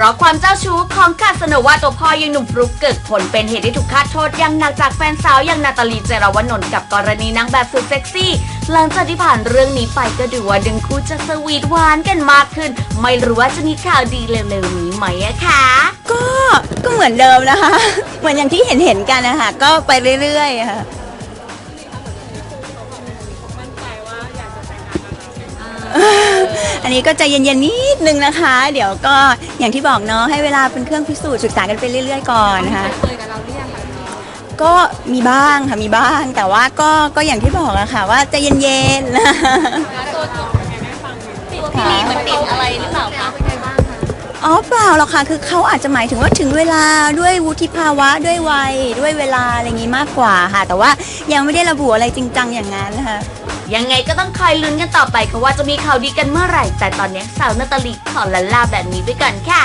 เพราะความเจ้าชู้ของคาสโนวาตัวพ่อยังหนุ่มฟลุกเกิดผลเป็นเหตุให้ถูกคาดโทษอย่างหนักจากแฟนสาวอย่างนาตาลีเจรวนนท์กับกรณีนางแบบสุดเซ็กซี่ หลังจากที่ผ่านเรื่องนี้ไปก็ดูว่าดึงคู่จะสวีทหวานกันมากขึ้น ไม่รู้ว่าจะมีข่าวดีเร็วๆนี้ไหมอะคะก็ก็เหมือนเดิมนะคะ เหมือนอย่างที่เห็นเห็นๆกันนะคะก็ไปเรื่อยๆค่ะ อันนี้ก็ใจเย็นๆนิดนึงนะคะ เดี๋ยวก็อย่างที่บอกเนาะให้เวลาเป็นเครื่องพิสูจน์ศึกษากันไปเรื่อย ๆ ก่อนนะคะก็มีบ้างค่ะมีบ้าง แต่ว่าก็ก็อย่างที่บอกอะค่ะ ว่าใจเย็นๆพี่ลีมันติดอะไรหรือเปล่าคะอ๋อเปล่าหรอกค่ะคือเขาอาจจะหมายถึงว่าถึงเวลาด้วยวุฒิภาวะด้วยวัยด้วยเวลาอะไรอย่างงี้มากกว่าค่ะ แต่ว่ายังไม่ได้ระบุอะไรจริงจังอย่างนั้นนะคะ ยังไงก็ต้องคอยลุ้นกันต่อไปค่ะว่าจะมีข่าวดีกันเมื่อไหร่ แต่ตอนนี้สาวนาตาลีขอละลาแบบนี้ไปก่อนค่ะ